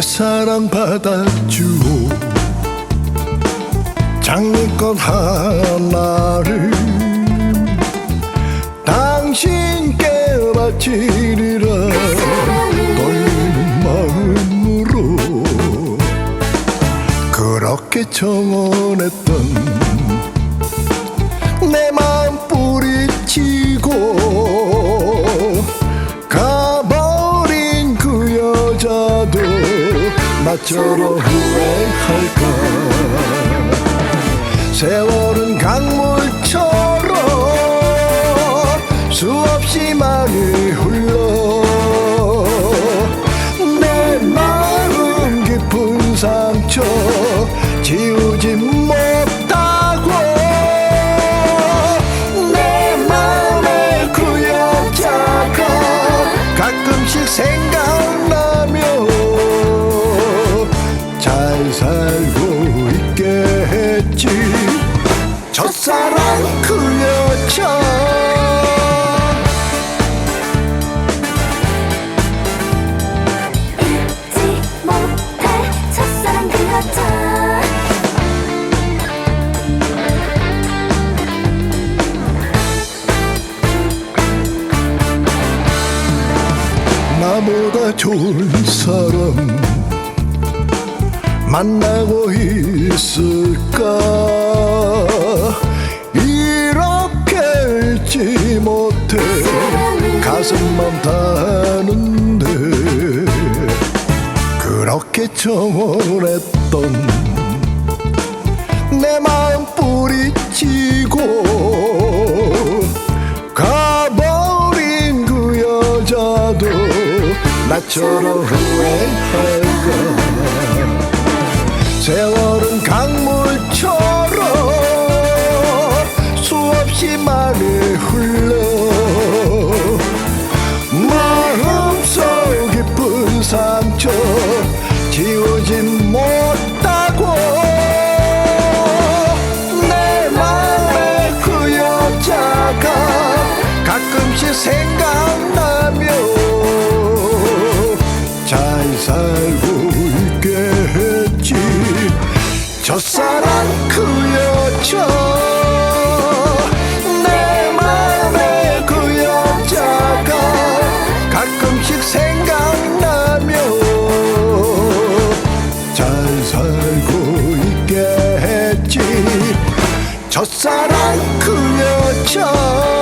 사랑 받아주오 장미꽃 하나를 당신께 바치리라. 떨리는 마음으로 그렇게 정원했던 내 마음 뿌리치고 나처럼 후회할까? 세월은 강물처럼 수없이 많이 흘러 내 마음 깊은 상처 지우지 못하고 내 맘에 그 여자가 가끔씩 생 살고 있게 했지. 첫사랑 그 여자. 잊지 못할 첫사랑 그 여자. 나보다 좋은 사람 만나고 있을까? 이렇게 잊지 못해 가슴만 타는데 그렇게 정원했던 내 마음 뿌리치고 가버린 그 여자도 나처럼 후회할 많이 흘러. 마음속 깊은 상처 지우지 못하고. 내 맘에 그 여자가 가끔씩 생각나며 잘 살고 있게 했지. 첫사랑 그 여자 첫사랑 그 여자